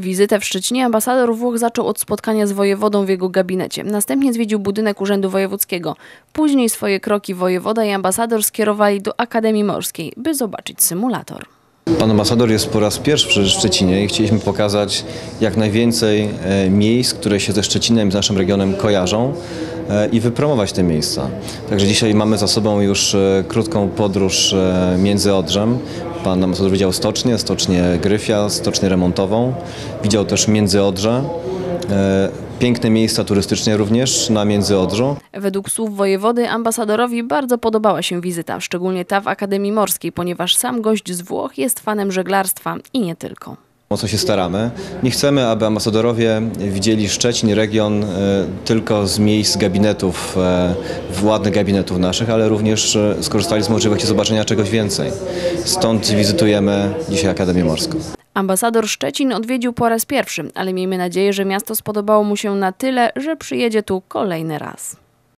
Wizytę w Szczecinie ambasador Włoch zaczął od spotkania z wojewodą w jego gabinecie. Następnie zwiedził budynek Urzędu Wojewódzkiego. Później swoje kroki wojewoda i ambasador skierowali do Akademii Morskiej, by zobaczyć symulator. Pan ambasador jest po raz pierwszy w Szczecinie i chcieliśmy pokazać jak najwięcej e, miejsc, które się ze Szczecinem, z naszym regionem kojarzą e, i wypromować te miejsca. Także dzisiaj mamy za sobą już e, krótką podróż między Odrzem. Pan ambasador widział stocznię, stocznię Gryfia, stocznię remontową. Widział też Międzyodrze. e, Piękne miejsca turystycznie również na Międzyodrzu. Według słów wojewody ambasadorowi bardzo podobała się wizyta, szczególnie ta w Akademii Morskiej, ponieważ sam gość z Włoch jest fanem żeglarstwa i nie tylko. O co się staramy. Nie chcemy, aby ambasadorowie widzieli Szczecin, region e, tylko z miejsc gabinetów, e, ładnych gabinetów naszych, ale również e, skorzystali z możliwości zobaczenia czegoś więcej. Stąd wizytujemy dzisiaj Akademię Morską. Ambasador Szczecin odwiedził po raz pierwszy, ale miejmy nadzieję, że miasto spodobało mu się na tyle, że przyjedzie tu kolejny raz.